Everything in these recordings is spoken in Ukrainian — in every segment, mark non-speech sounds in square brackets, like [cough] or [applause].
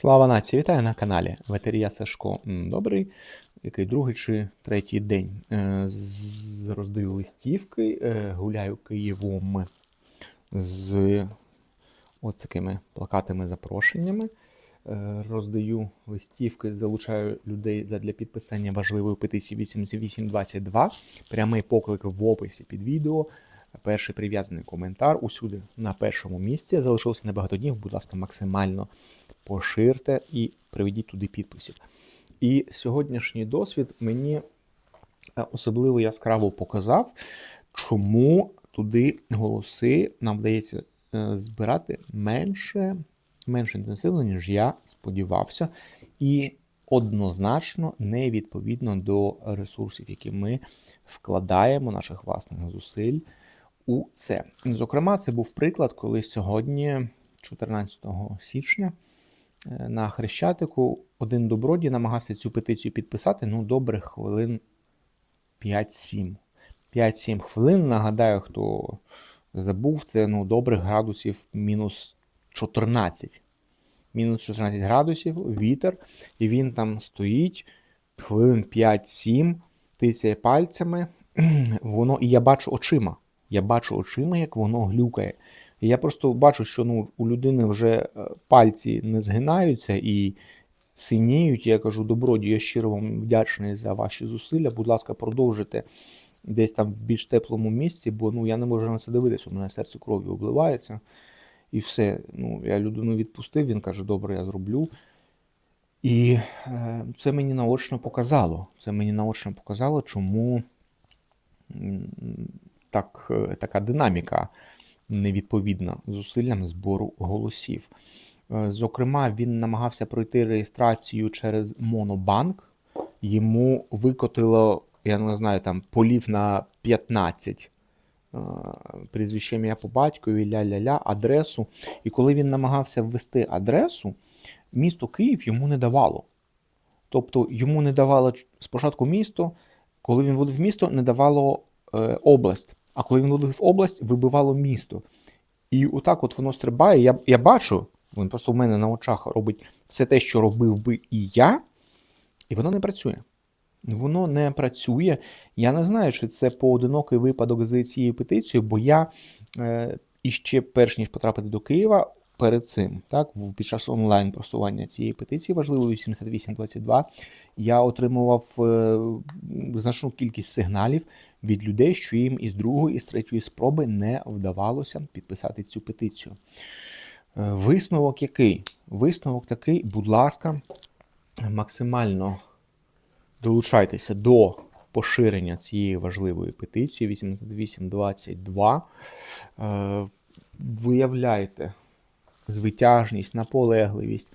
Слава нації! Вітаю на каналі Ветерія Сашко Добрий, який другий чи третій день. Е, Роздаю листівки, е, гуляю Києвом з от такими плакатами запрошеннями. Е, Роздаю листівки, залучаю людей задля підписання важливої петиції 8822. Прямий поклик в описі під відео. Перший прив'язаний коментар усюди на першому місці. Залишилося небагато днів. Будь ласка, максимально поширте і приведіть туди підписів. І сьогоднішній досвід мені е, особливо яскраво показав, чому туди голоси нам вдається е, збирати менше, менш інтенсивно, ніж я сподівався, і однозначно не відповідно до ресурсів, які ми вкладаємо наших власних зусиль у це. Зокрема, це був приклад, коли сьогодні, 14 січня, е, на Хрещатику один добродій намагався цю петицію підписати ну, добрих хвилин 5-7. 5-7 хвилин. Нагадаю, хто забув, це ну, добрих градусів мінус 14. Мінус 14 градусів, вітер, і він там стоїть хвилин 5-7, тицяє пальцями. [clears throat] Воно, і я бачу очима. Я бачу очима, як воно глюкає. І я просто бачу, що ну, у людини вже е, пальці не згинаються і синіють. Я кажу, добродію, я щиро вам вдячний за ваші зусилля. Будь ласка, продовжуйте десь там в більш теплому місці, бо ну, я не можу на це дивитися, у мене серце кров'ю обливається. І все. Ну, Я людину відпустив, він каже, добре, я зроблю. І е, це мені наочно показало. Це мені наочно показало, чому так, е, така динаміка невідповідна зусиллям збору голосів. Е, Зокрема, він намагався пройти реєстрацію через Монобанк. Йому викотило, я не знаю, там полів на 15 е, прізвище ім'я по батькові, ля-ля-ля, адресу. І коли він намагався ввести адресу, місто Київ йому не давало. Тобто йому не давало спочатку місто, коли він вводив місто, не давало область. А коли він вводив область, вибивало місто. І отак от воно стрибає. Я, я бачу, він просто в мене на очах робить все те, що робив би і я, і воно не працює. Воно не працює. Я не знаю, чи це поодинокий випадок з цією петицією, бо я е, іще перш ніж потрапити до Києва, перед цим, так, під час онлайн просування цієї петиції важливої 7822, я отримував е, значну кількість сигналів від людей, що їм із другої, і з третьої спроби не вдавалося підписати цю петицію. Е, Висновок який? Висновок такий, будь ласка, максимально долучайтеся до поширення цієї важливої петиції 8822. Е, Виявляйте звитяжність, наполегливість.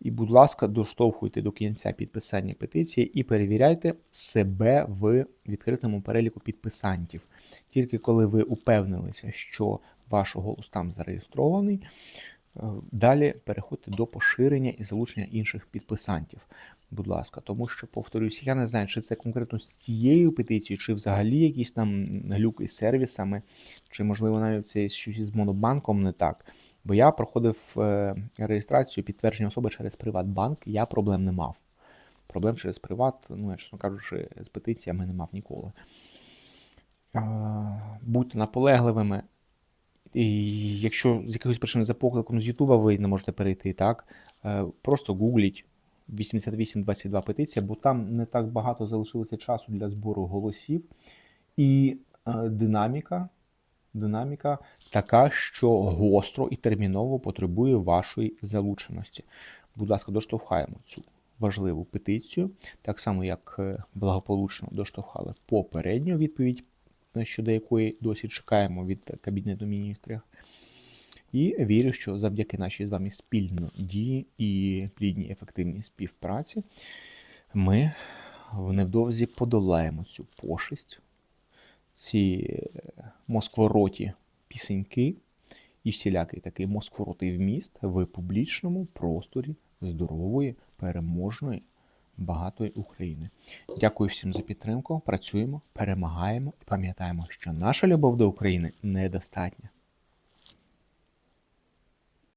І, будь ласка, доштовхуйте до кінця підписання петиції і перевіряйте себе в відкритому переліку підписантів. Тільки коли ви упевнилися, що ваш голос там зареєстрований, е, далі переходьте до поширення і залучення інших підписантів. Будь ласка, тому що, повторюсь, я не знаю, чи це конкретно з цією петицією, чи взагалі якісь там глюки з сервісами, чи, можливо, навіть це щось із монобанком не так. Бо я проходив е, реєстрацію підтвердження особи через Приватбанк, я проблем не мав. Проблем через Приват, ну, я чесно кажучи, з петиціями не мав ніколи. Будьте наполегливими. І якщо з якихось причин за покликом з Ютуба ви не можете перейти, так, е, просто гугліть 8822 петиція, бо там не так багато залишилося часу для збору голосів. І е, динаміка динаміка така, що гостро і терміново потребує вашої залученості. Будь ласка, доштовхаємо цю важливу петицію, так само як е, благополучно доштовхали попередню відповідь, е, щодо якої досі чекаємо від Кабінету міністрів. І вірю, що завдяки нашій з вами спільно дії і плідній ефективній співпраці ми невдовзі подолаємо цю пошесть, ці е, москвороті пісеньки і всілякий такий москворотий вміст в публічному просторі здорової, переможної, багатої України. Дякую всім за підтримку. Працюємо, перемагаємо і пам'ятаємо, що наша любов до України недостатня.